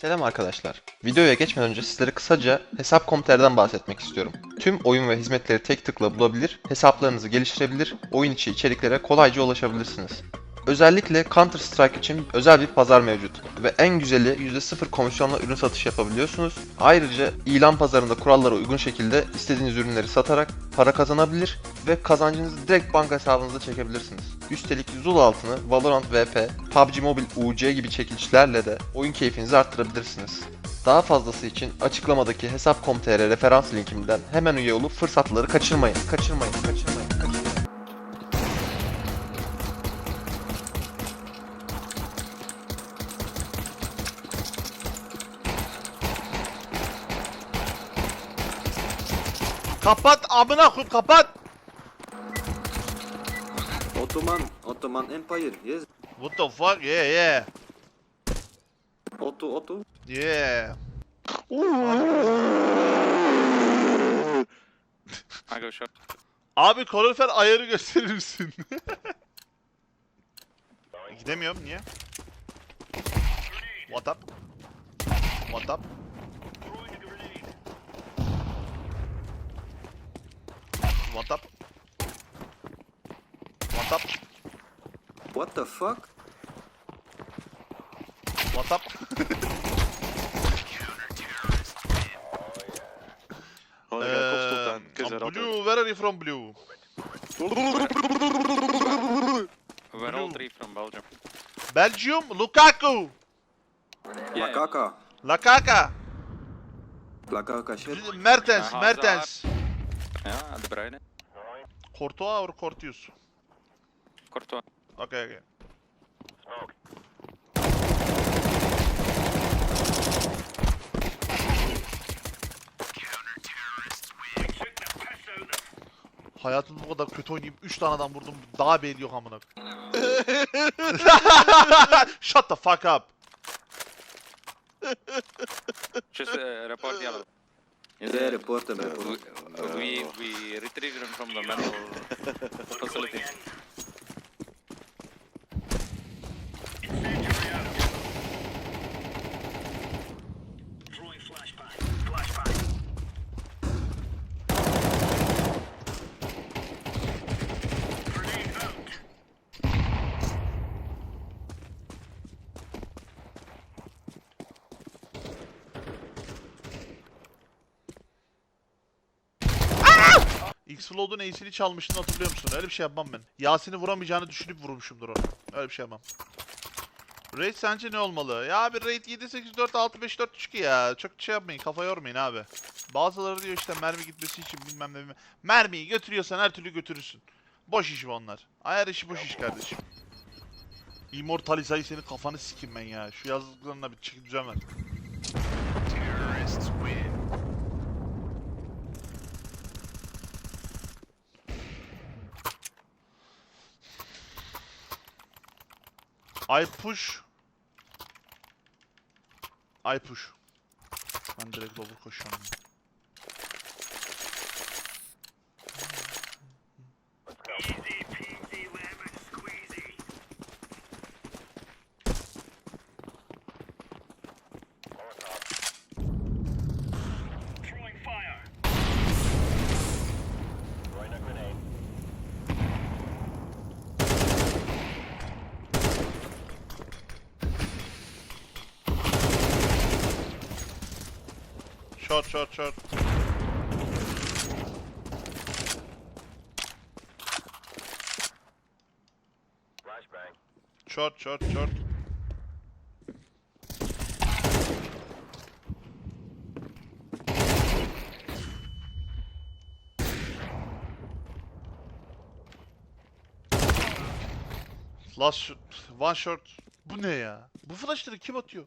Selam arkadaşlar. Videoya geçmeden önce sizlere kısaca Hesap.com.tr'den bahsetmek istiyorum. Tüm oyun ve hizmetleri tek tıkla bulabilir, hesaplarınızı geliştirebilir, oyun içi içeriklere kolayca ulaşabilirsiniz. Özellikle Counter Strike için özel bir pazar mevcut ve en güzeli %0 komisyonla ürün satış yapabiliyorsunuz. Ayrıca ilan pazarında kurallara uygun şekilde istediğiniz ürünleri satarak para kazanabilir ve kazancınızı direkt banka hesabınıza çekebilirsiniz. Üstelik Zul altını Valorant VP, PUBG Mobile UC gibi çekilişlerle de oyun keyfinizi arttırabilirsiniz. Daha fazlası için açıklamadaki hesap.com.tr referans linkimden hemen üye olup fırsatları kaçırmayın. Kaçırmayın, kaçırmayın, Kapat amına koyayım kapat. Ottoman, Ottoman Empire, yes. What the fuck? Yeah yeah. Otto, Otto. Yeah. I go short. Abi kalorifer ayarı gösterir misin? Gidemiyorum niye? What up? What up? What up? What up? What the fuck? What up? Oh, Um, I'm blue, where are you from blue? We're all three from Belgium. Belgium, Lukaku! La Kaka. Lakaka! La Kaka shit. Mertens, Aha, Mertens. Yeah, De Bruyne. Courtois or Courtius? Courtois. Okay, okay. Hayatımda bu kadar kötü oynayıp 3 tane adam vurdum daha belli yok amına. Shut the fuck up. Just uh, report yellow. Yeah, report them, We, report. we, we retrieved him from the mental facility. X-Flow'un ace'ini çalmıştın hatırlıyor musun? Öyle bir şey yapmam ben. Yasin'i vuramayacağını düşünüp vurmuşumdur onu. Öyle bir şey yapmam. Raid sence ne olmalı? Ya abi raid 7 8 4 6 5 4 3 ya. Çok şey yapmayın, kafa yormayın abi. Bazıları diyor işte mermi gitmesi için bilmem ne bilmem. Mermiyi götürüyorsan her türlü götürürsün. Boş iş bu onlar. Ayar işi boş iş kardeşim. Immortaliza'yı senin kafanı sikim ben ya. Şu yazdıklarına bir çeki düzen ver. I push. I push. Ben direkt lower koşuyorum. Short, short, short. Short, short, short. Last shot, one shot. Bu ne ya? Bu flashları kim atıyor?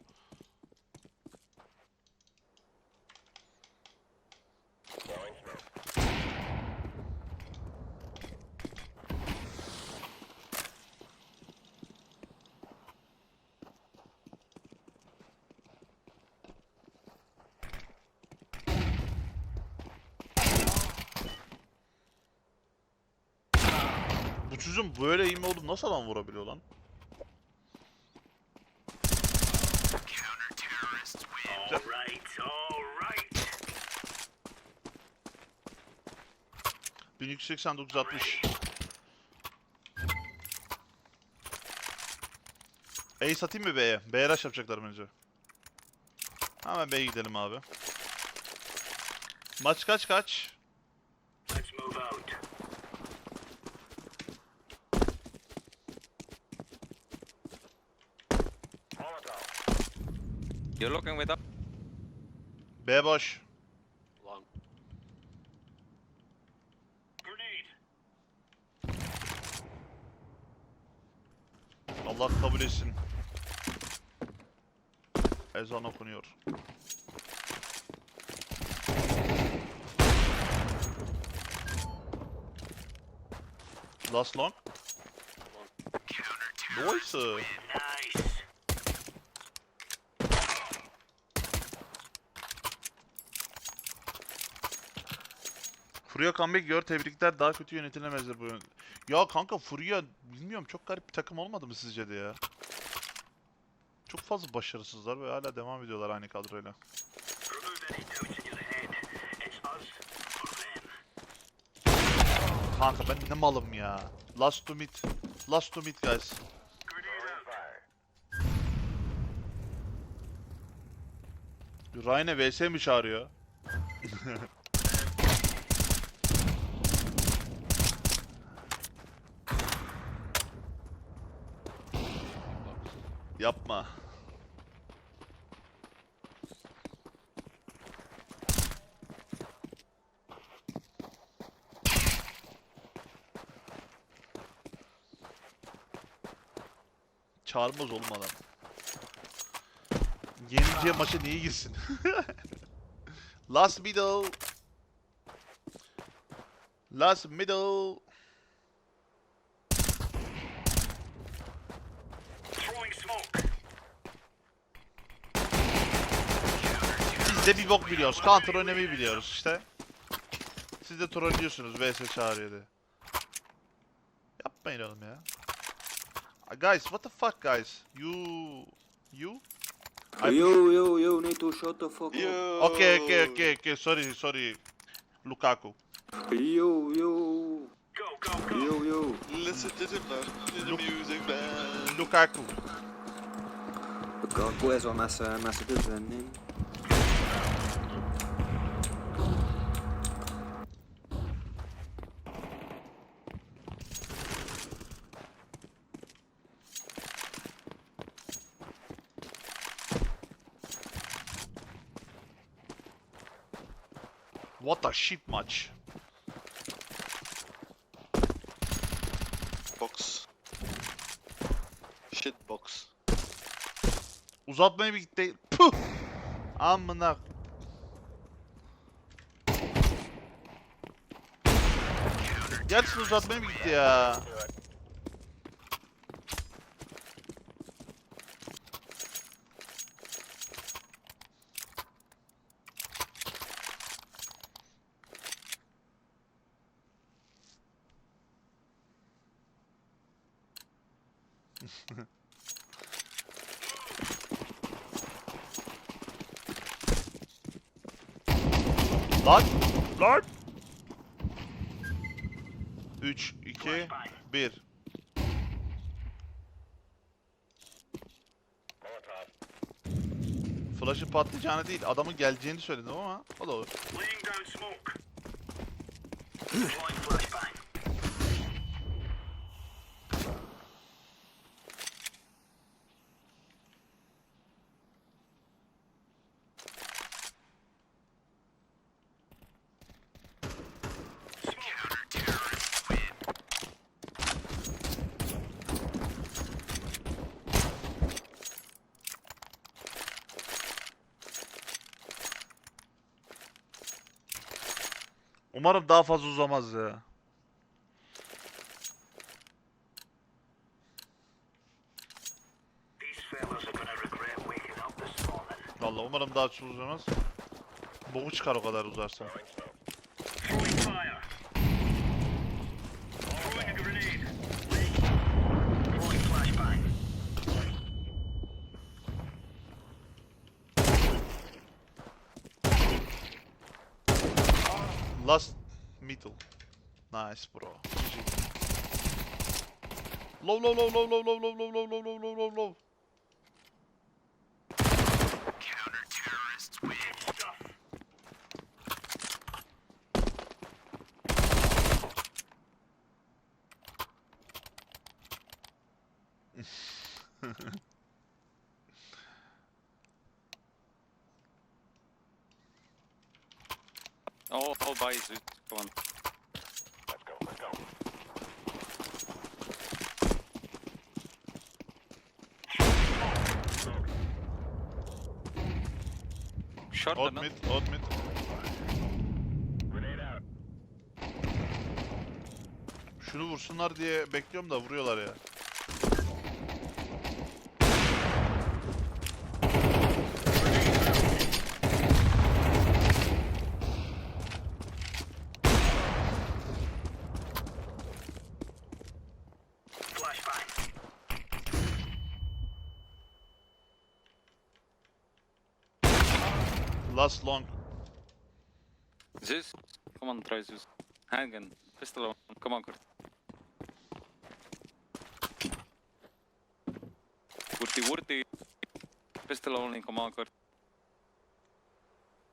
Çocuğun böyle eğimi olup nasıl adam vurabiliyor lan? Güzel. ...1380-960. A'yı satayım mı B'ye? B'ye rush yapacaklar bence. Hemen B'ye gidelim abi. Maç kaç kaç? You're looking with up. B boş. Long. Allah kabul etsin. Ezan okunuyor. Last long. Nice. Furya comeback gör tebrikler daha kötü yönetilemezdir bu yön. Ya kanka Furya bilmiyorum çok garip bir takım olmadı mı sizce de ya? Çok fazla başarısızlar ve hala devam ediyorlar aynı kadroyla. Kanka ben ne malım ya. Last to mid. Last to mid guys. Rayne vs mi çağırıyor? Yapma. Çağırmaz oğlum adam. Yenince maça niye girsin? Last middle. Last middle. De bir bok biliyoruz. Counter oynamayı biliyoruz işte. Siz de trollüyorsunuz vs çağırıyor diye. Yapmayın oğlum ya. Ah, Guys, what the fuck guys? You... You? I- Yo, yo, yo, NATO, shut the fuck up. Okay, okay, okay, okay. Sorry, sorry. Lukaku. Yo, yo. Yo, yo. Listen to the music man. Lukaku. Lukaku ez van messze, messze közvenni. What a shit match. Box. Shit box. Uzatmaya mı gitti? Puh! Amına. Gerçekten uzatmaya mı gitti ya? Lan! Lan! 3, 2, 1. Flash'ın patlayacağını değil, adamın geleceğini söyledim ama o da olur. Umarım daha fazla uzamaz ya. Vallahi umarım daha çok uzamaz. Boğu çıkar o kadar uzarsa. Last middle. Nice bro. GG. Low low low low low low low low low low low low low All, all by Zeus. Come on. Let's go, let's go. Short Odd mid, odd mid. Şunu vursunlar diye bekliyorum da vuruyorlar ya. Last long. Zeus. Come on, try Zeus. Handgun. Pistol on. Come on, Kurt. Wurti wurti. Pistol only. Come on, Kurt.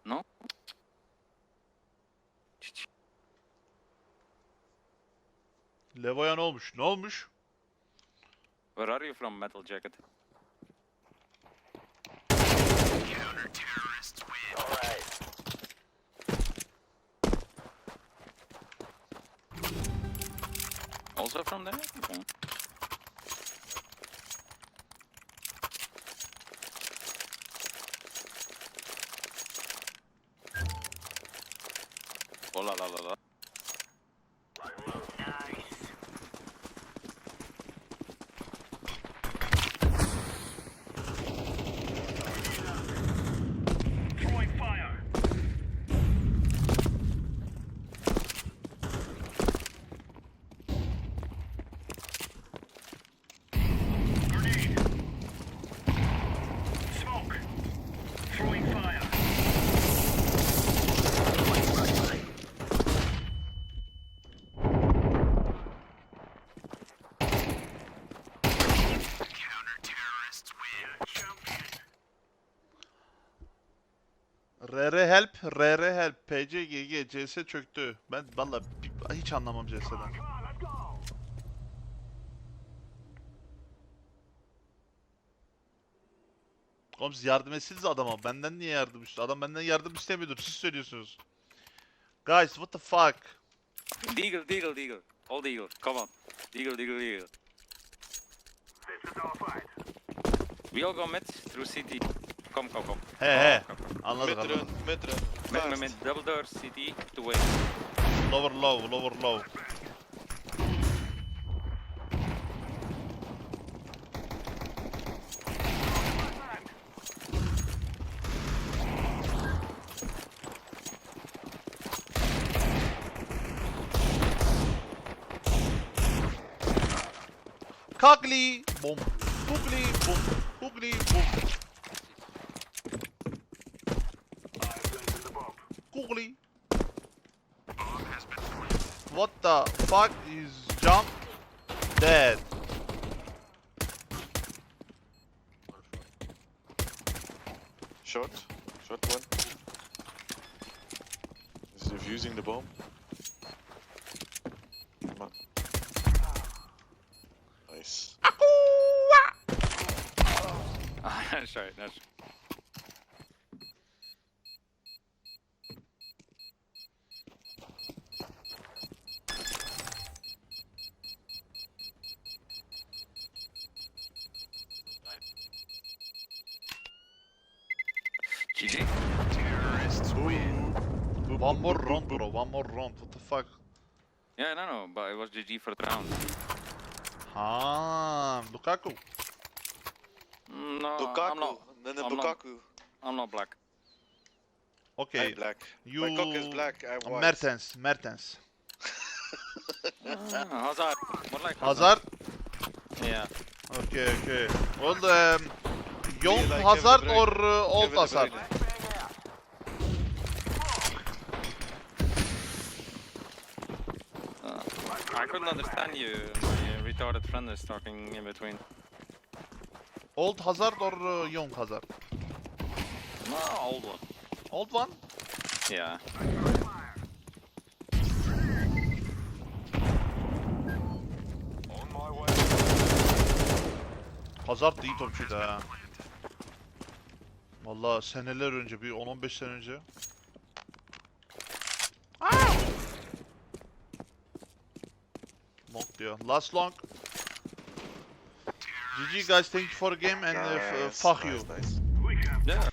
No? Levo'ya ne olmuş? Ne olmuş? Where are you from, Metal Jacket? Also from there? Okay. Oh la la la la. RR help, RR help. PC, GG, CS çöktü. Ben valla hiç anlamam CS'den. Oğlum siz yardım etsiniz adama. Benden niye yardım istiyor? Adam benden yardım istemiyordur. Siz söylüyorsunuz. Guys, what the fuck? Deagle, Deagle, Deagle. All Deagle. Come on. Deagle, Deagle, Deagle. We all go mid through CT. Come, come, come. He he. Anladık Mid anladık. run, mid run. Mid, Fast. mid, mid. Double door CT. Two way. Lower low, lower low. Kugly boom. Kugly boom. Kugly boom. The fuck is jump dead? Short. Short one. Is defusing the bomb. Come on. Nice. nice right, nice. GG. One more round bro, one more round. What the fuck? Yeah, no, no, but it was GG for the round. Ha, Lukaku. Mm, No, I'm Lukaku. not. Then the I'm not- Lukaku. I'm not black. Okay. I'm black. You My cock is black. I'm white. Mertens, Mertens. Ah, Hazard. More like Hazard. Yeah. Okay, okay. Well, um, young like Hazard or uh, old Hazard? Couldn't understand you. My retarded friend is talking in between. Old Hazard or uh, young Hazard? No, old one. Old one? Yeah. Hazard da iyi topçuydu ha. Valla seneler önce, bir 10-15 sene önce. Aa! Long. Last long. GG guys, thank you for the game and uh, Nice, fuck you. nice. Yeah.